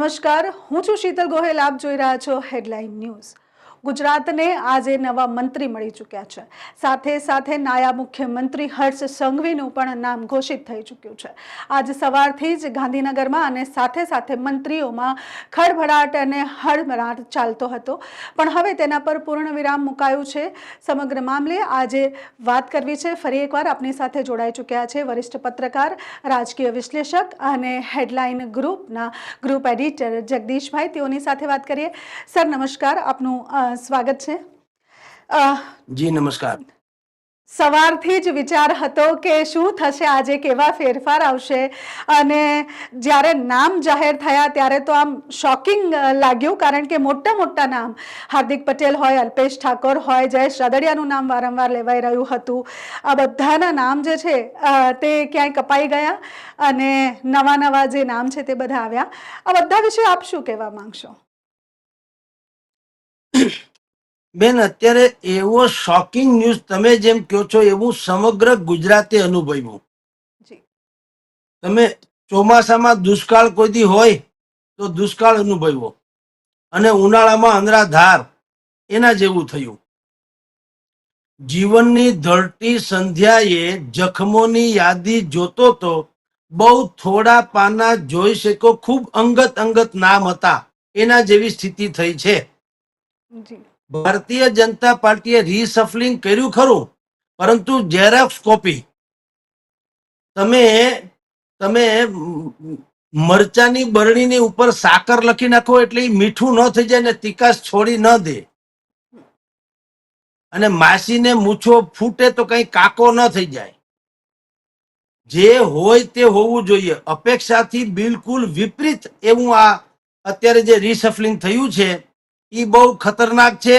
નમસ્કાર. હું છું શીતલ ગોહેલ. આપ જોઈ રહ્યા છો હેડલાઇન ન્યૂઝ ગુજરાતને આજે નવા મંત્રી મળી ચૂક્યા છે. સાથે સાથે નાયબ મુખ્યમંત્રી હર્ષ સંઘવીનું પણ નામ ઘોષિત થઈ ચૂક્યું છે. આજ સવારથી જ ગાંધીનગરમાં અને સાથે સાથે મંત્રીઓમાં ખળભળાટ અને હળબળાટ ચાલતો હતો. પણ હવે તેના પર પૂર્ણ વિરામ મુકાયું છે. સમગ્ર મામલે આજે વાત કરવી છે. ફરી એકવાર આપની સાથે જોડાઈ ચૂક્યા છે વરિષ્ઠ પત્રકાર, રાજકીય વિશ્લેષક અને હેડલાઇન ગ્રુપના ગ્રુપ એડિટર જગદીશભાઈ. તેઓની સાથે વાત કરીએ. સર, નમસ્કાર. આપનું સ્વાગત છે. જી નમસ્કાર. સવારથી જ વિચાર હતો કે શું થશે આજે કેવા ફેરફાર આવશે અને જ્યારે નામ જાહેર થયા ત્યારે તો આમ શોકિંગ લાગ્યું કારણ કે મોટા મોટા નામ હાર્દિક પટેલ હોય અલ્પેશ ઠાકોર હોય જયેશ રાદડિયાનું નામ વારંવાર લેવાઈ રહ્યું હતું. આ બધાના નામ જે છે તે ક્યાંય કપાઈ ગયા અને નવા નવા જે નામ છે તે બધા આવ્યા. આ બધા વિશે આપ શું કહેવા માંગશો? બેન અત્યારે એવો શોકિંગ ન્યૂઝ તમે જેમ કહો છો એવું સમગ્ર ગુજરાતે અનુભવ્યું. તમે ચોમાસામાં દુષ્કાળ કોઈથી હોય તો દુષ્કાળ અનુભવ્યો. અને ઉનાળામાં અંધરાધાર એના જેવું થયું. જીવનની ધરતી સંધ્યાએ જખમોની યાદી જોતો તો બહુ થોડા પાના જોઈ શકો ખૂબ અંગત અંગત નામ હતા. એના જેવી સ્થિતિ થઈ છે. ભારતીય જનતા પાર્ટીએ રીસફલિંગ કર્યું ખરું, પરંતુ ઝેરોક્સ કોપી તમે તમે મરચાની બરણીની ઉપર સાકર લખી નાખો એટલે મીઠું ન થઈ જાય ને તિકાસ છોડી ન દે. અને માસીને મૂછો ફૂટે તો કઈ કાકો ન થઈ જાય. જે હોય તે હોવું જોઈએ. અપેક્ષાથી બિલકુલ વિપરીત એવું આ અત્યારે જે રીસફલિંગ થયું છે એ બહુ ખતરનાક છે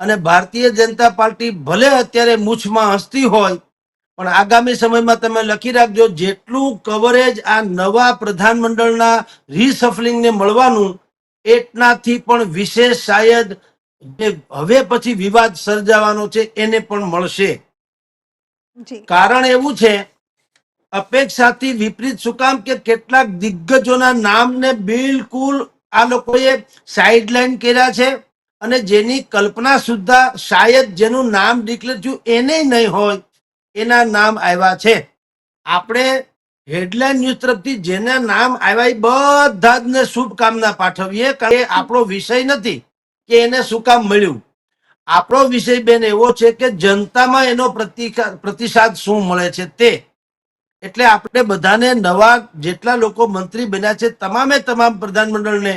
અને ભારતીય જનતા પાર્ટી ભલે અત્યારે મૂછમાં હસતી હોય પણ આગામી સમયમાં તમે લખી રાખજો જેટલું કવરેજ આ નવા પ્રધાનમંડળના રીસફલિંગને મળવાનું એટલાથી પણ વિશેષ શાયદ જે હવે પછી વિવાદ સર્જાવાનો છે એને પણ મળશે. કારણ એવું છે અપેક્ષાથી વિપરીત શું કામ કે કેટલાક દિગ્ગજોના નામને બિલકુલ આ લોકોએ સાઇડલાઇન કર્યા છે અને જેની કલ્પના સુદ્ધા શાયદ જેનું નામ ડિક્લેર થયું એને નહીં હોય, એના નામ આવ્યા છે. આપણે હેડલાઇન ન્યૂઝ તરફથી જેના નામ આવ્યા એ બધા જ શુભકામના પાઠવીએ કારણ કે આપણો વિષય નથી કે એને શું કામ મળ્યું. આપણો વિષય બેન એવો છે કે જનતામાં એનો પ્રતિસાદ શું મળે છે તે. એટલે આપણે બધાને નવા જેટલા લોકો મંત્રી બન્યા છે, તમામે તમામ પ્રધાનમંડળને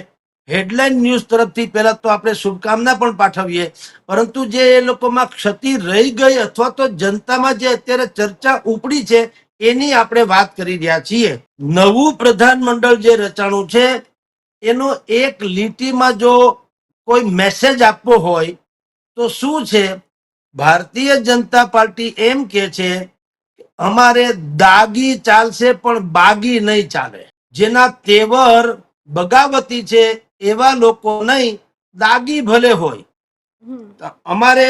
હેડલાઇન ન્યૂઝ તરફથી પહેલા તો આપણે શુભકામના પણ પાઠવીએ. પરંતુ જે એ લોકોમાં ક્ષતિ રહી ગઈ અથવા તો જનતામાં જે અત્યારે ચર્ચા ઉપડી છે, એની આપણે વાત કરી રહ્યા છીએ. નવું પ્રધાનમંડળ જે રચાણું છે, એનો એક લીટીમાં જો કોઈ મેસેજ આપવો હોય, તો શું છે? ભારતીય જનતા પાર્ટી એમ કે છે અમારે દાગી ચાલશે પણ બાગી નહીં ચાલે. જેના તેવર બગાવતી છે એવા લોકો નહીં દાગી ભલે હોય. અમારે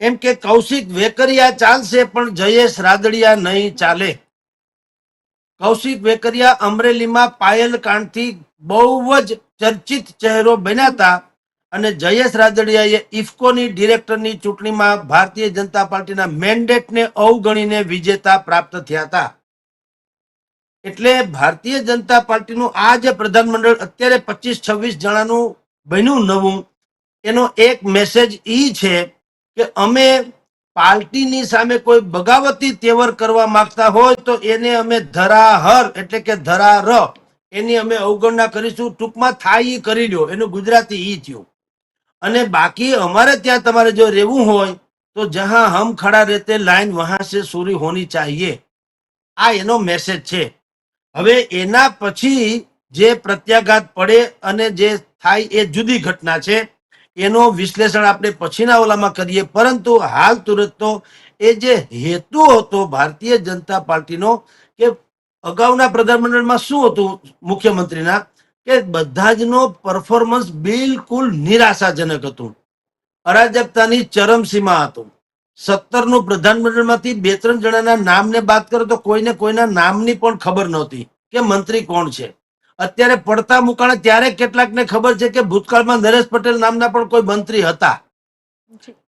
એમ કે કૌશિક વેકરિયા ચાલશે પણ જયેશ રાદડિયા નહીં ચાલે. કૌશિક વેકરિયા અમરેલીમાં પાયલ કાંડથી બહુ જ ચર્ચિત ચહેરો બન્યા હતા. અને જયેશ રાદડિયાએ ઇફકોની ડિરેક્ટરની ચૂંટણીમાં ભારતીય જનતા પાર્ટીના મેન્ડેટને અવગણીને વિજેતા પ્રાપ્ત થયા હતા. એટલે ભારતીય જનતા પાર્ટીનું આ જે પ્રધાનમંડળ અત્યારે પચીસ છવ્વીસ જણાનું બન્યું નવું, એનો એક મેસેજ ઈ છે કે અમે પાર્ટીની સામે કોઈ બગાવતી તેવર કરવા માંગતા હોય તો એને અમે ધરાહર, એટલે કે ધરાર. એની અમે અવગણના કરીશું, ટૂંકમાં થાય કરી લ્યો એનું ગુજરાતી ઈ થયું. અને બાકી અમારે ત્યાં તમારે જો રહેવું હોય, તો જહાં હમ ખડા રહેતે લાઈન વહાં સે શુરી હોની ચાહીએ. આ એનો મેસેજ છે. હવે એના પછી જે પ્રત્યાઘાત પડે અને જે થાય એ જુદી ઘટના છે. એનો વિશ્લેષણ આપણે પછીના ઓલામાં કરીએ. પરંતુ હાલ તુરત તો એ જે હેતુ હતો ભારતીય જનતા પાર્ટીનો કે અગાઉના પ્રધાનમંડળમાં શું હતું મુખ્યમંત્રીના? કે બધા જનો પરફોર્મન્સ બિલકુલ નિરાશાજનક હતું. અરાજકતાની ચરમસીમા હતું. સત્તરનું પ્રધાનમંડળમાંથી બે ત્રણ જણાના નામને વાત કરો તો કોઈને કોઈના નામની પણ ખબર નહોતી કે મંત્રી કોણ છે. અત્યારે પડતા મુકાણા ત્યારે કેટલાકને ખબર છે કે ભૂતકાળમાં નરેશ પટેલ નામના પણ કોઈ મંત્રી હતા.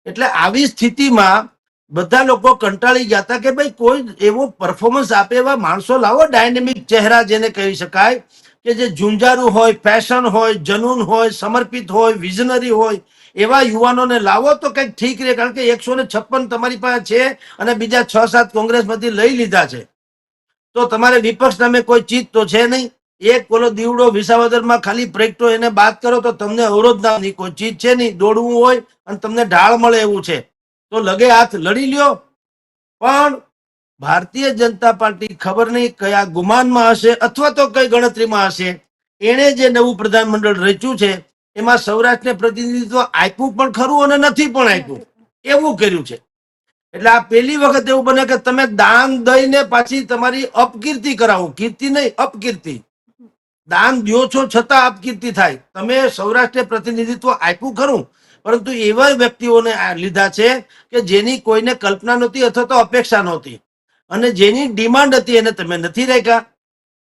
એટલે આવી સ્થિતિમાં બધા લોકો કંટાળી ગયા હતા કે ભાઈ કોઈ એવો પરફોર્મન્સ આપે એવા માણસો લાવો ડાયનેમિક ચહેરા જેને કહી શકાય. કે જે ઝુંઝારું હોય ફેશન હોય, જનૂન હોય, સમર્પિત હોય વિઝનરી હોય, એવા યુવાનોને લાવો તો કંઈક ઠીક રહે, કારણ કે એકસો ને છપ્પન તમારી પાસે છે અને બીજા છ સાત કોંગ્રેસમાંથી લઈ લીધા છે. તો તમારે વિપક્ષ નામે કોઈ ચીજ તો છે નહીં. એક પેલો દીવડો વિસાવદરમાં ખાલી પ્રેક્ટો એને બાદ કરો તો તમને અવરોધ નહીં કોઈ ચીજ છે નહીં, દોડવું હોય અને તમને ઢાળ મળે એવું છે. તો લગે હાથ લડી લ્યો. પણ ભારતીય જનતા પાર્ટી ખબર નહીં કયા ગુમાનમાં હશે અથવા તો કઈ ગણતરીમાં હશે. એણે જે નવું પ્રધાનમંડળ રચ્યું છે, એમાં સૌરાષ્ટ્રને પ્રતિનિધિત્વ આપ્યું પણ ખરું અને નથી પણ આપ્યું. એવું કર્યું છે. એટલે આ પહેલી વખત એવું બને કે તમે દાન દઈને પાછી તમારી અપકીર્તિ કરાવો. કીર્તિ નહીં, અપકીર્તિ. દાન દો છો છતાં અપકીર્તિ થાય. તમે સૌરાષ્ટ્ર પ્રતિનિધિત્વ આપ્યું ખરું, પરંતુ એવા વ્યક્તિઓને લીધા છે કે જેની કોઈને કલ્પના નહોતી અથવા તો અપેક્ષા નહોતી. અને જેની ડિમાન્ડ હતી એને તમે નથી રાખ્યા.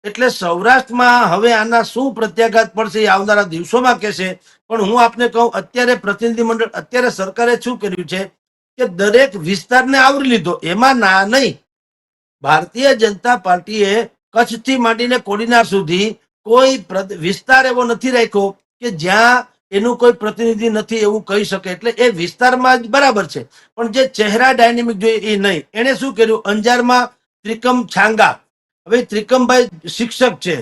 એટલે સૌરાષ્ટ્રમાં હવે આના શું પ્રત્યાઘાત પડશે આવનારા દિવસોમાં કહેશે. પણ હું આપને કહું, અત્યારે પ્રતિનિધિ મંડળ, અત્યારે સરકારે શું કર્યું છે કે દરેક વિસ્તારને આવરી લીધો. એમાં ના, નહીં. ભારતીય જનતા પાર્ટીએ કચ્છથી માંડીને કોડીનાર સુધી કોઈ વિસ્તાર એવો નથી રાખ્યો કે જ્યાં એનું કોઈ પ્રતિનિધિ નથી એવું કહી શકે. એટલે એ વિસ્તારમાં જ બરાબર છે. પણ જે ચહેરા ડાયનેમિક જોઈએ એ નહીં. એણે શું કર્યું? અંજારમાં ત્રિકમ છાંગા. હવે ત્રિકમભાઈ શિક્ષક છે.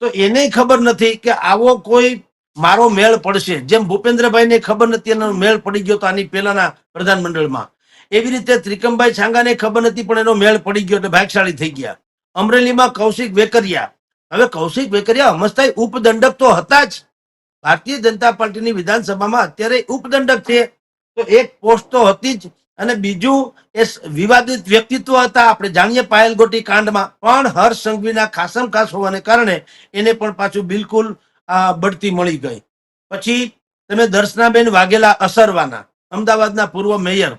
તો એને ખબર નથી કે આવો કોઈ મારો મેળ પડશે. જેમ ભૂપેન્દ્રભાઈને ખબર નથી, એનો મેળ પડી ગયો તો આની પહેલાના પ્રધાનમંડળમાં. એવી રીતે ત્રિકમભાઈ છાંગાને ખબર નથી, પણ એનો મેળ પડી ગયો એટલે ભાગશાળી થઈ ગયા. અમરેલીમાં કૌશિક વેકરિયા. હવે કૌશિક વેકરિયા અમસ્તાઈ ઉપદંડક તો હતા જ. ભારતીય જનતા પાર્ટીની વિધાનસભામાં અત્યારે ઉપદંડક છે. તો એક પોસ્ટ તો હતી જ. અને બીજું, એ વિવાદિત વ્યક્તિત્વ હતા. આપણે જાણીએ પાયલ ગોટી કાંડમાં. પણ હર્ષ સંઘવીના ખાસમ ખાસ હોવાને કારણે એને પણ પાછું બિલકુલ બઢતી મળી ગઈ. પછી તમે દર્શનાબેન વાઘેલા અસરવાના, અમદાવાદના પૂર્વ મેયર.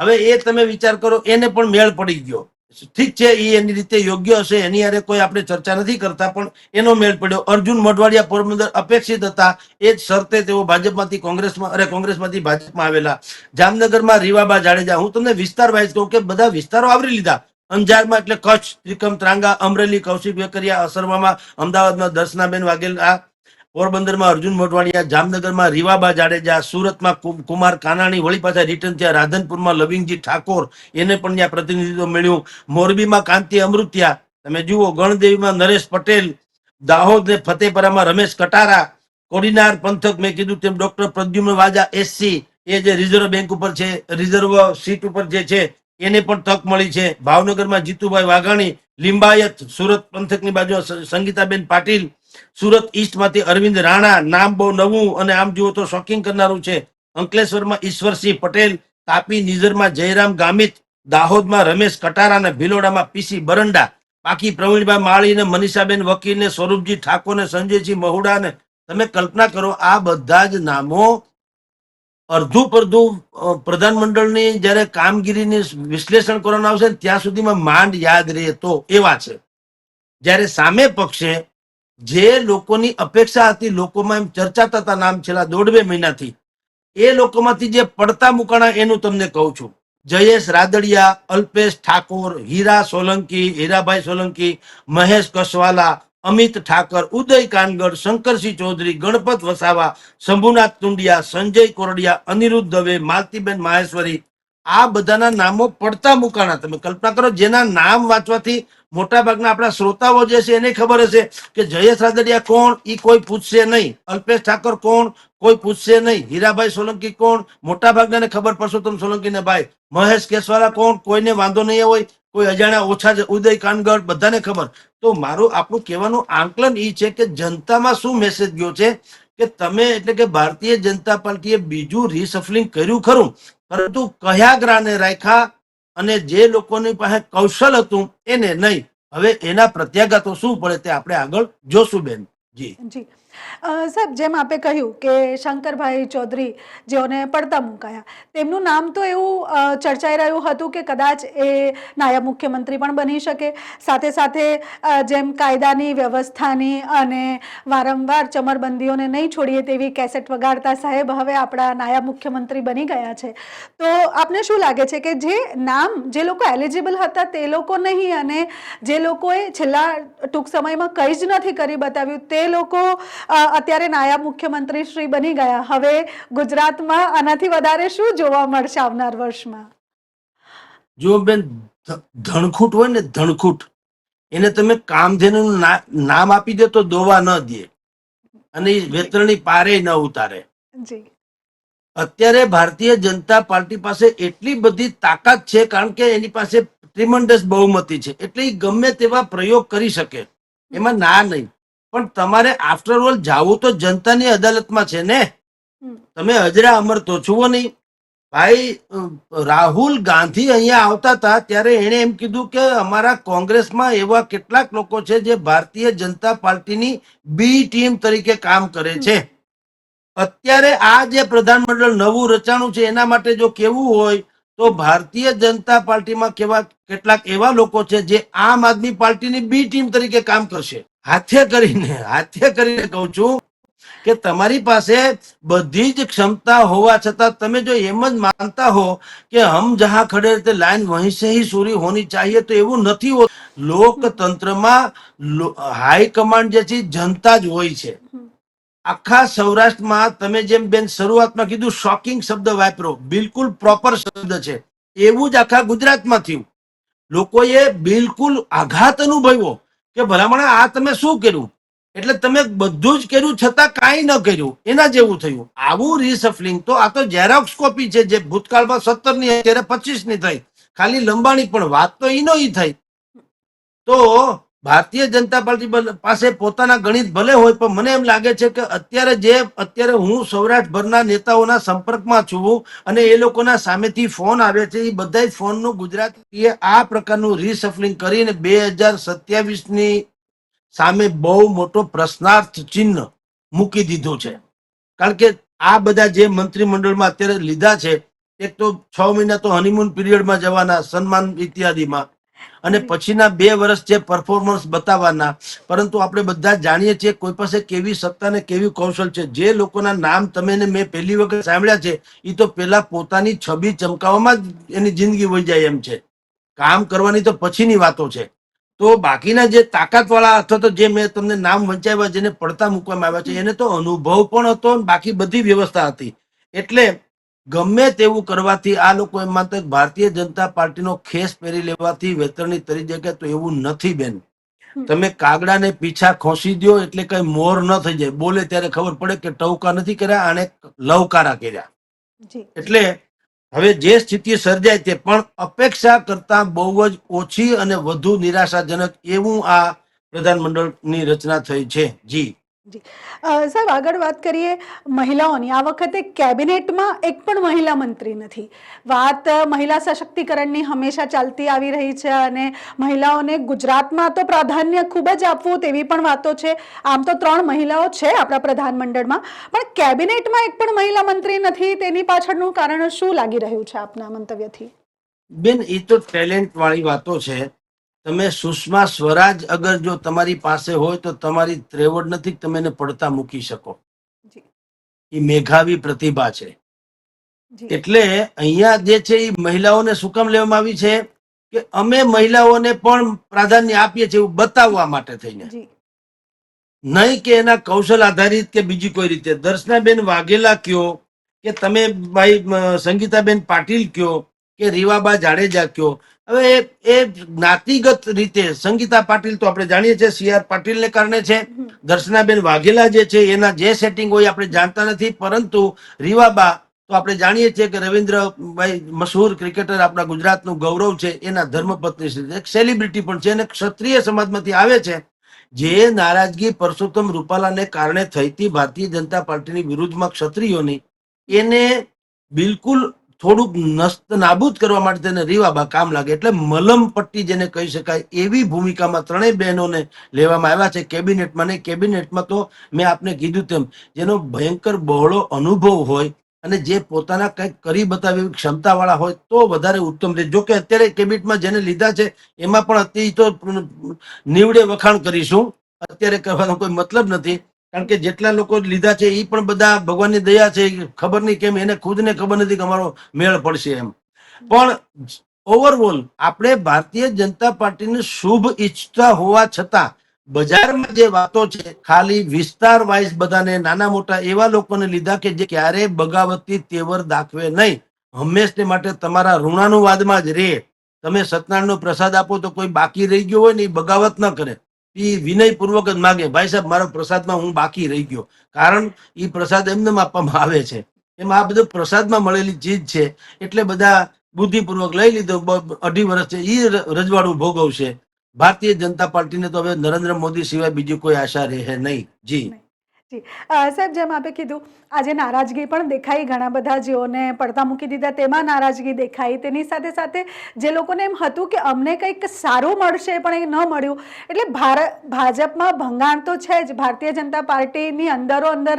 હવે એ તમે વિચાર કરો, એને પણ મેળ પડી ગયો. ઠીક છે એ એની રીતે યોગ્ય હશે, એની અરે કોઈ આપણે ચર્ચા નથી કરતા, પણ એનો મેળ પડ્યો. અર્જુન મોઢવાડિયા પોરબંદર અપેક્ષિત હતા. એ જ શરતે તેઓ ભાજપમાંથી કોંગ્રેસમાં, અરે, કોંગ્રેસમાંથી ભાજપમાં આવેલા. જામનગરમાં રીવાબા જાડેજા, હું તમને વિસ્તાર વાઇઝ કહું કે બધા વિસ્તારો આવરી લીધા. અંજારમાં એટલે કચ્છ, ત્રિકમ, ત્રાંગા, અમરેલી, કૌશિક વેકરિયા અસરવામાં અમદાવાદમાં દર્શનાબેન વાઘેલા પોરબંદરમાં અર્જુન મોટવાડિયા જામનગરમાં રીવાબા જાડેજા, સુરતમાં કુમાર કાનાણી, વળી પાછા રિટર્ન થયા. રાધનપુરમાં લવિંગજી ઠાકોર, એને પણ ત્યાં પ્રતિનિધિત્વ મળ્યું. મોરબીમાં કાંતિ અમૃત્યા, તમે જુઓ, ગણદેવીમાં નરેશ પટેલ દાહોદ ને ફતેપરામાં રમેશ કટારા, કોડીનાર પંથક, મેં કીધું તેમ ડોક્ટર પ્રદ્યુમ્ન વાજા એસસી એ જે રિઝર્વ બેંક ઉપર છે, રિઝર્વ સીટ ઉપર જે છે, એને પણ તક મળી છે. ભાવનગરમાં જીતુભાઈ વાઘાણી, લિંબાયત સુરત પંથકની બાજુ સંગીતાબેન પાટીલ સુરત ઈસ્ટમાંથી અરવિંદ રાણા નામ બહુ નવું અને આમ જુઓ તો શોકિંગ કરનારું છે. અંકલેશ્વરમાં ઈશ્વરસિંહ પટેલ તાપી નિઝરમાં જયરામ ગામિત દાહોદમાં રમેશ કટારા અને ભિલોડામાં પીસી બરંડા. બાકી પ્રવીણભાઈ માળી ને મનીષાબેન વકીલ ને સ્વરૂપજી ઠાકોર ને સંજયજી મહુડા ને તમે કલ્પના કરો આ બધા જ નામો અડધું પડધું અ, પ્રધાનમંડળની જ્યારે કામગીરીની વિશ્લેષણ કરવાનું આવશે ત્યાં સુધીમાં માંડ યાદ રહે તો એવા છે. જ્યારે સામે પક્ષે જે લોકોની અપેક્ષા હતી, લોકોમાં એમ ચર્ચાતા હતા નામ છેલ્લા દોઢ બે મહિનાથી, એ લોકોમાંથી જે પડતા મુકાણા એનું તમને કહું છું. જયેશ રાદડિયા, અલ્પેશ ઠાકોર, હીરા સોલંકી, હીરાભાઈ સોલંકી, મહેશ કસવાલા, અમિત ઠાકર, ઉદય કાનગર, શંકરસિંહ ચૌધરી, ગણપત વસાવા, શંભુનાથ તુંડિયા સંજય કોરડિયા, અનિરુદ્ધ દવે, માલતીબેન માહેશ્વરી આ બધાના નામો પડતા મુકાણા. તમે કલ્પના કરો, જેના નામ વાંચવાથી મોટા ભાગના આપણા શ્રોતાઓ જે છે એને ખબર હશે કે જયેશ રાદડિયા કોણ, ઈ કોઈ પૂછશે નહીં. અલ્પેશ ઠાકર કોણ, કોઈ પૂછશે નહીં. હીરાભાઈ સોલંકી કોણ મોટા ભાગનાને ખબર પરસોત્તમ સોલંકીને, ભાઈ, મહેશ કેસવાલા કોણ? કોઈને વાંધો નહીં હોય. કોઈ અજાણ્યા ઓછા ઉદય કાનગઢ બધાને ખબર. તો મારું આપણું કહેવાનું આંકલન એ છે કે જનતામાં શું મેસેજ ગયો છે? કે તમે એટલે કે ભારતીય જનતા પાર્ટીએ બીજું રીસફલિંગ કર્યું ખરું? પરંતુ કયા ગ્રાને રાખ્યા અને જે લોકોની પાસે કૌશલ હતું એને નહીં. હવે એના પ્રત્યાઘાતો શું પડે તે આપણે આગળ જોશું બેન. જી. જી. સાહેબ, જેમ આપે કહ્યું કે શંકરભાઈ ચૌધરી જેઓને પડતા મુકાયા, તેમનું નામ તો એવું ચર્ચાઈ રહ્યું હતું કે કદાચ એ નાયબ મુખ્યમંત્રી પણ બની શકે. સાથે સાથે જેમ કાયદાની વ્યવસ્થાની અને વારંવાર ચમરબંધીઓને નહીં છોડીએ તેવી કેસેટ વગાડતા સાહેબ હવે આપણા નાયબ મુખ્યમંત્રી બની ગયા છે. તો આપને શું લાગે છે કે જે નામ, જે લોકો એલિજિબલ હતા તે લોકો નહીં અને જે લોકોએ છેલ્લા ટૂંક સમયમાં કંઈ જ નથી કરી બતાવ્યું, તે લોકો અત્યારે નાયબ મુખ્યમંત્રી શ્રી બની ગયા. હવે ગુજરાતમાં આનાથી વધારે શું જોવા મળશે આવનાર વર્ષમાં? જો બેન ધણખૂટ હોય ને ધણખૂટ એને તમે કામધેનુનું નામ આપી દે તો દોવા ન દે. અને વેતરણી પારે ન ઉતારે. જી. અત્યારે ભારતીય જનતા પાર્ટી પાસે એટલી બધી તાકાત છે કારણ કે એની પાસે ટ્રીમન્ડસ બહુમતી છે. એટલે ગમે તેવા પ્રયોગ કરી શકે. એમાં ના નહીં. પણ તમારે આફ્ટર ઓલ જાવું તો જનતાની અદાલતમાં છે ને? તમે અજરા અમર તો છુઓ નહીં. ભાઈ રાહુલ ગાંધી અહીંયા આવતા હતા ત્યારે એણે એમ કીધું કે અમારા કોંગ્રેસમાં એવા કેટલાક લોકો છે જે ભારતીય જનતા પાર્ટીની બી ટીમ તરીકે કામ કરે છે. અત્યારે આ જે પ્રધાનમંડળ નવું રચાણું છે એના માટે જો કેવું હોય તો ભારતીય જનતા પાર્ટીમાં કેવા કેટલાક એવા લોકો છે જે આમ આદમી પાર્ટીની બી ટીમ તરીકે કામ કરશે. હાથે કરીને હાથે કરીને કહું છું કે તમારી પાસે બધી જ ક્ષમતા હોવા છતાં તમે જો એમ જ માનતા હો કે હમ જહા ખડે તે લાઈન વહીં સે સુરી હોની ચાહીએ તો એવું નથી હોતું લોકતંત્રમાં હાઈકમાન્ડ જે છે જનતા જ હોય છે. આખા સૌરાષ્ટ્રમાં તમે જેમ બેન શરૂઆતમાં કીધું શોકિંગ શબ્દ વાપરો બિલકુલ પ્રોપર શબ્દ છે. એવું જ આખા ગુજરાતમાં થયું. લોકોએ બિલકુલ આઘાત અનુભવ્યો. કે ભલામણ, આ તમે શું કર્યું? એટલે તમે બધું જ કર્યું છતાં કાંઈ ન કર્યું. એના જેવું થયું. આવું રિસફલિંગ તો આ તો ઝેરોક્સ કોપી છે, જે ભૂતકાળમાં સત્તરની અત્યારે પચીસની થઈ. ખાલી લંબાણી પણ વાત તો ઈનો ઈ થઈ. તો ભારતીય જનતા પાર્ટી પાસે પોતાના ગણિત ભલે હોય, પણ મને એમ લાગે છે કે અત્યારે જે, અત્યારે હું સૌરાષ્ટ્રભરના નેતાઓના સંપર્કમાં છું અને એ લોકોના સામેથી ફોન આવે છે, એ બધા ફોનનું ગુજરાતીએ આ પ્રકારનું રીસફલિંગ કરીને બે હજાર સત્યાવીસની સામે બહુ મોટો પ્રશ્નાર્થ ચિહ્ન મૂકી દીધું છે. કારણ કે આ બધા જે મંત્રીમંડળમાં અત્યારે લીધા છે, એક તો છ મહિના તો હનીમૂન પીરિયડમાં જવાના, સન્માન ઇત્યાદિમાં અને પછીના બે વર્ષ જે પરફોર્મન્સ બતાવવાના પરંતુ આપણે બધા જાણીએ છીએ કોઈ પાસે કેવી સત્તા ને કેવી કૌશલ છે. જે લોકોના નામ તમે ને મેં પહેલી વખત સાંભળ્યા છે એ તો પેલા પોતાની છબી ચમકાવવામાં જ એની જિંદગી વહી જાય એમ છે. કામ કરવાની તો પછીની વાતો છે. તો બાકીના જે તાકાતવાળા અથવા તો જે મેં તમને નામ વંચાવ્યા જેને પડતા મૂકવામાં આવ્યા છે એને તો અનુભવ પણ હતો અને બાકી બધી વ્યવસ્થા હતી. એટલે ગમે તેવું કરવાથી આ લોકો એમ માનતા કે ભારતીય જનતા પાર્ટીનો ખેસ પહેરી લેવાથી વેતરણી તરી જગ્યા તો એવું નથી બેન. તમે કાગડાને પીછા ખોસી દો એટલે કઈ મોર ન થઈ જાય. બોલે ત્યારે ખબર પડે કે ટવકા નથી કર્યા આને લવકારા કર્યા. એટલે હવે જે સ્થિતિ સર્જાય તે પણ અપેક્ષા કરતા બહુ જ ઓછી અને વધુ નિરાશાજનક એવું આ પ્રધાનમંડળની રચના થઈ છે. જી. સાહેબ, આગળ વાત કરીએ મહિલાઓની. આ વખતે કેબિનેટમાં એક પણ મહિલા મંત્રી નથી. વાત મહિલા સશક્તિકરણની હંમેશા ચાલતી આવી રહી છે અને મહિલાઓને ગુજરાતમાં તો પ્રાધાન્ય ખૂબ જ આપવું તેવી પણ વાતો છે. આમ તો ત્રણ મહિલાઓ છે આપણા પ્રધાનમંડળમાં, પણ કેબિનેટમાં એક પણ મહિલા મંત્રી નથી. તેની પાછળનું કારણ શું લાગી રહ્યું છે આપના મંતવ્યથી? બેન, એ તો ટેલેન્ટ વાળી વાતો છે. તમે સુષ્મા સ્વરાજ અગર જો તમારી પાસે હોય તો તમારી ત્રેવડ નથી તમે એને પડતા મૂકી શકો. એ મેઘાવી પ્રતિભા છે. એટલે અહીંયા જે છે એ મહિલાઓને શું કામ લેવામાં આવી છે? કે અમે મહિલાઓને પણ પ્રાધાન્ય આપીએ છીએ એવું બતાવવા માટે થઈને. નહીં કે એના કૌશલ આધારિત કે બીજી કોઈ રીતે. દર્શનાબેન વાઘેલા કયો કે તમે ભાઈ સંગીતાબેન પાટીલ કયો કે રીવાબા જાડેજા કયો હવે એ જ્ઞાતિગત રીતે સંગીતા પાટીલ તો આપણે જાણીએ છીએ સી આર પાટીલને કારણે છે. દર્શનાબેન વાઘેલા જે છે એના જે સેટિંગ હોય આપણે જાણતા નથી પરંતુ રીવાબા તો આપણે જાણીએ છીએ કે રવિન્દ્રભાઈ મશહૂર ક્રિકેટર આપણા ગુજરાતનું ગૌરવ છે એના ધર્મપત્ની છે. એક સેલિબ્રિટી પણ છે અને ક્ષત્રિય સમાજમાંથી આવે છે જે નારાજગી પરસોત્તમ રૂપાલાને કારણે થઈતી ભારતીય જનતા પાર્ટીની વિરુદ્ધમાં ક્ષત્રિયોની એને બિલકુલ થોડુંક નસ્ત નાબૂદ કરવા માટે તેને રીવાબા કામ લાગે. એટલે મલમ પટ્ટી જેને કહી શકાય, એવી ભૂમિકામાં ત્રણેય બહેનોને લેવામાં આવ્યા છે. કેબિનેટમાં ને કેબિનેટમાં તો મેં આપને કીધું તેમ, જેનો ભયંકર બહોળો અનુભવ હોય અને જે પોતાના કંઈક કરી બતાવે એવી ક્ષમતાવાળા હોય, તો વધારે ઉત્તમ રહે. જો કે અત્યારે કેબિનેટમાં જેને લીધા છે, એમાં પણ અતિ તો નીવડે વખાણ કરીશું. અત્યારે કરવાનો કોઈ મતલબ નથી. કારણ કે જેટલા લોકો લીધા છે એ પણ બધા ભગવાનની દયા છે ખબર નહીં કેમ, એને ખુદને ખબર નથી કે અમારો મેળ પડશે એમ. પણ ઓવરઓલ આપણે ભારતીય જનતા પાર્ટીને શુભ ઈચ્છતા હોવા છતાં બજારમાં જે વાતો છે, ખાલી વિસ્તાર વાઇઝ બધાને, નાના મોટા એવા લોકોને લીધા કે જે ક્યારે બગાવતી તેવર દાખવે નહીં. હંમેશને માટે તમારા ઋણાનુવાદમાં જ રહે તમે સત્યનારાયણનો પ્રસાદ આપો તો કોઈ બાકી રહી ગયો હોય ને એ બગાવત ન કરે. એ વિનયપૂર્વક જ માગે. ભાઈ સાહેબ, મારો પ્રસાદમાં હું બાકી રહી ગયો. કારણ એ પ્રસાદ એમને આપવામાં આવે છે. એમાં આ બધું પ્રસાદમાં મળેલી ચીજ છે. એટલે બધા બુદ્ધિપૂર્વક લઈ લીધો. અઢી વર્ષ છે. એ રજવાડું ભોગવશે. ભારતીય જનતા પાર્ટીને તો હવે નરેન્દ્ર મોદી સિવાય બીજી કોઈ આશા રહે નહીં. જી. સાહેબ, જેમ આપે કીધું, આજે નારાજગી પણ દેખાઈ. ઘણા બધા જેઓને પડતા મૂકી દીધા. તેમાં નારાજગી દેખાઈ. તેની સાથે સાથે જે લોકોને એમ હતું કે અમને કંઈક સારું મળશે, પણ એ ન મળ્યું. એટલે ભારત ભાજપમાં ભંગાણ તો છે જ. ભારતીય જનતા પાર્ટીની અંદરો અંદર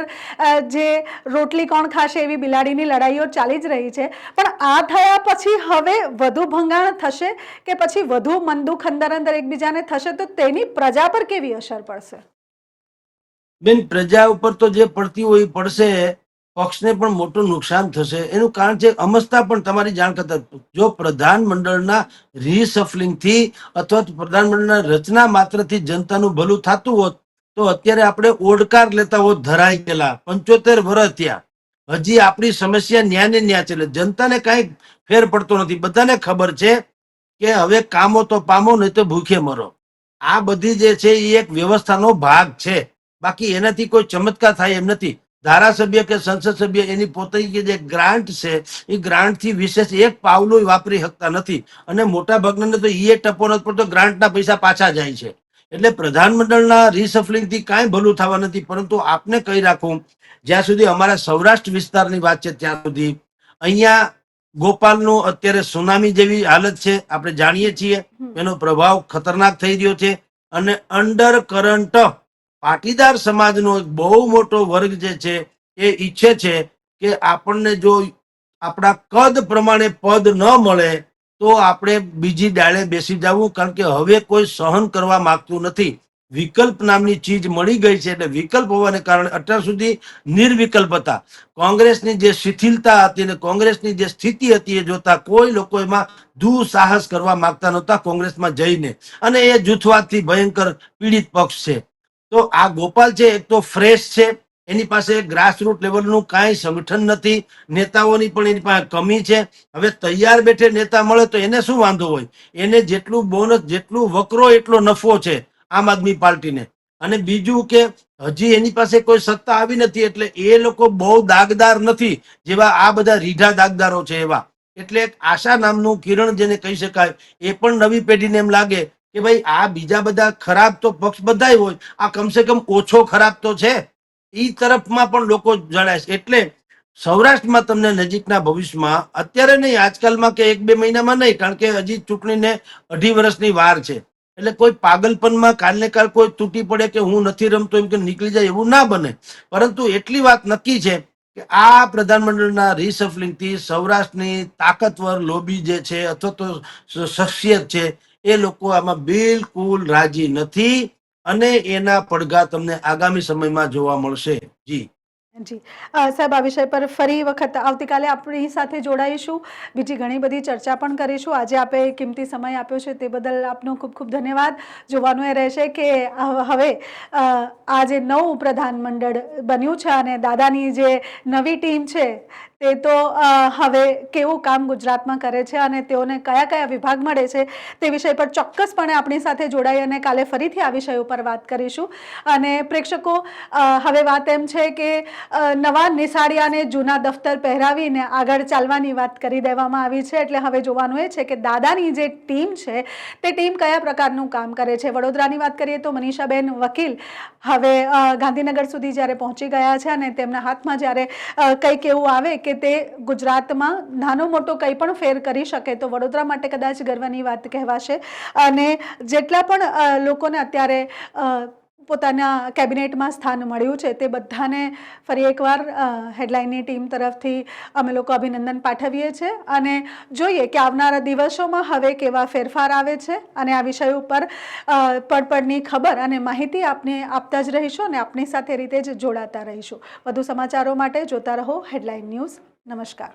જે રોટલી કોણ ખાશે એવી બિલાડીની લડાઈઓ ચાલી જ રહી છે. પણ આ થયા પછી હવે વધુ ભંગાણ થશે કે પછી વધુ મનદુખ અંદર અંદર એકબીજાને થશે? તો તેની પ્રજા પર કેવી અસર પડશે? બેન, પ્રજા ઉપર તો જે પડતી હોય પડશે, પક્ષને પણ મોટું નુકસાન થશે. એનું કારણ છે અમસ્તા પણ તમારી જાણ કરતા જો. પ્રધાનમંડળના રીસફલિંગથી અથવા પ્રધાનમંડળના રચના માત્રથી જનતાનું ભલું થતું હોત, તો અત્યારે આપણે ઓડકાર લેતા હોત ધરાઈ ગયેલા પંચોતેર વર્ષ ત્યાં હજી આપણી સમસ્યા ન્યા ને ન્યા છે જનતાને કાંઈ ફેર પડતો નથી. બધાને ખબર છે કે હવે કામો તો પામો, નહીં તો ભૂખે મરો. આ બધી જે છે એ એક વ્યવસ્થાનો ભાગ છે. બાકી એનાથી કોઈ ચમત્કાર થાય એમ નથી. ધારાસભ્ય કે સંસદ સભ્ય એની પોતાની જે ગ્રાન્ટ છે એ ગ્રાન્ટથી વિશેષ એક પાવલો વાપરી શકતા નથી. અને મોટા ભાગના તો એ ટપો નથી પડતો ગ્રાન્ટના પૈસા પાછા જાય છે. એટલે પ્રધાનમંડળના રીસફલિંગથી કાંઈ ભલું થવા નથી પરંતુ આપને કહી રાખું જ્યાં સુધી અમારા સૌરાષ્ટ્ર વિસ્તારની વાત છે ત્યાં સુધી અહીંયા ગોપાલનું અત્યારે સુનામી જેવી હાલત છે આપણે જાણીએ છીએ. એનો પ્રભાવ ખતરનાક થઈ રહ્યો છે. અને અંડર કરંટ પાટીદાર સમાજનો એક બહુ મોટો વર્ગ જે છે, એ ઈચ્છે છે કે આપણને જો આપણા કદ પ્રમાણે પદ ન મળે, તો આપણે બીજી ડાળે બેસી જવું, કારણ કે હવે કોઈ સહન કરવા માંગતું નથી. વિકલ્પ નામની ચીજ મળી ગઈ છે એટલે વિકલ્પ હોવાને કારણે અત્યાર સુધી નિર્વિકલ્પ હતા. કોંગ્રેસની જે શિથિલતા હતી અને કોંગ્રેસની જે સ્થિતિ હતી એ જોતા કોઈ લોકો એમાં દુસાહસ કરવા માંગતા નહોતા કોંગ્રેસમાં જઈને. અને એ જૂથવાદથી ભયંકર પીડિત પક્ષ છે. તો આ ગોપાલ છે, એક તો ફ્રેશ છે, એની પાસે ગ્રાસરૂટ લેવલનું કાંઈ સંગઠન નથી, નેતાઓની પણ એની પાસે કમી છે. હવે તૈયાર બેઠે નેતા મળે તો એને શું વાંધો હોય? એને જેટલું બોનસ જેટલું વકરો, એટલો નફો છે આમ આદમી પાર્ટીને. અને બીજું કે હજી એની પાસે કોઈ સત્તા આવી નથી એટલે એ લોકો બહુ દાગદાર નથી જેવા આ બધા રીઢા દાગદારો છે એવા. એટલે એક આશા નામનું કિરણ જેને કહી શકાય, એ પણ નવી પેઢીને એમ લાગે કે ભાઈ આ બીજા બધા ખરાબ તો પક્ષ બધાય હોય, આ કમસે કમ ઓછો ખરાબ તો છે. એ તરફમાં પણ લોકો જણાય છે. એટલે સૌરાષ્ટ્રમાં તમને નજીકના ભવિષ્યમાં, અત્યારે નહીં, આજકાલમાં કે એક બે મહિનામાં નહીં, કારણ કે હજી ચૂંટણીને અઢી વર્ષની વાર છે. એટલે કોઈ પાગલપનમાં કાલને કાલ કોઈ તૂટી પડે કે હું નથી રમતો એમ કે નીકળી જાય એવું ના બને. પરંતુ એટલી વાત નક્કી છે કે આ પ્રધાનમંડળના રિસફલિંગથી સૌરાષ્ટ્રની તાકતવર લોબી જે છે અથવા તો શખ્સિયત છે એ લોકો આમાં બિલકુલ રાજી નથી અને એના પડઘા તમને આગામી સમયમાં જોવા મળશે. જી. જી. સાહેબ, આ વિષય પર ફરી વખત આવતીકાલે આપણી સાથે જોડાઈશું. બીજી ઘણી બધી ચર્ચા પણ કરીશું. આજે આપે કિંમતી સમય આપ્યો છે તે બદલ આપનો ખૂબ ખૂબ ધન્યવાદ. જોવાનું એ રહેશે કે હવે આ જે નવું પ્રધાનમંડળ બન્યું છે અને દાદાની જે નવી ટીમ છે તે તો હવે કેવું કામ ગુજરાતમાં કરે છે અને તેઓને કયા કયા વિભાગ મળે છે તે વિષય પર ચોક્કસપણે આપણી સાથે જોડાઈ અને કાલે ફરીથી આ વિષય ઉપર વાત કરીશું. અને પ્રેક્ષકો હવે વાત એમ છે કે નવા નિશાળિયાને જૂના દફતર પહેરાવીને આગળ ચાલવાની વાત કરી દેવામાં આવી છે. એટલે હવે જોવાનું એ છે કે દાદાની જે ટીમ છે, તે ટીમ કયા પ્રકારનું કામ કરે છે? વડોદરાની વાત કરીએ તો મનીષાબેન વકીલ હવે ગાંધીનગર સુધી જ્યારે પહોંચી ગયા છે અને તેમના હાથમાં જ્યારે કંઈક એવું આવે કે તે ગુજરાતમાં નાનો મોટો કંઈ પણ ફેર કરી શકે તો વડોદરા માટે કદાચ ગર્વની વાત કહેવાશે. અને જેટલા પણ લોકોને અત્યારે પોતાના કેબિનેટમાં સ્થાન મળ્યું છે તે બધાને ફરી એકવાર હેડલાઇનની ટીમ તરફથી અમે લોકો અભિનંદન પાઠવીએ છીએ અને જોઈએ કે આવનારા દિવસોમાં હવે કેવા ફેરફાર આવે છે અને આ વિષય ઉપર પડપડની ખબર અને માહિતી આપને આપતા જ રહીશું અને આપની સાથે રીતે જ જોડાતા રહીશું. વધુ સમાચારો માટે જોતા રહો હેડલાઇન ન્યૂઝ. નમસ્કાર.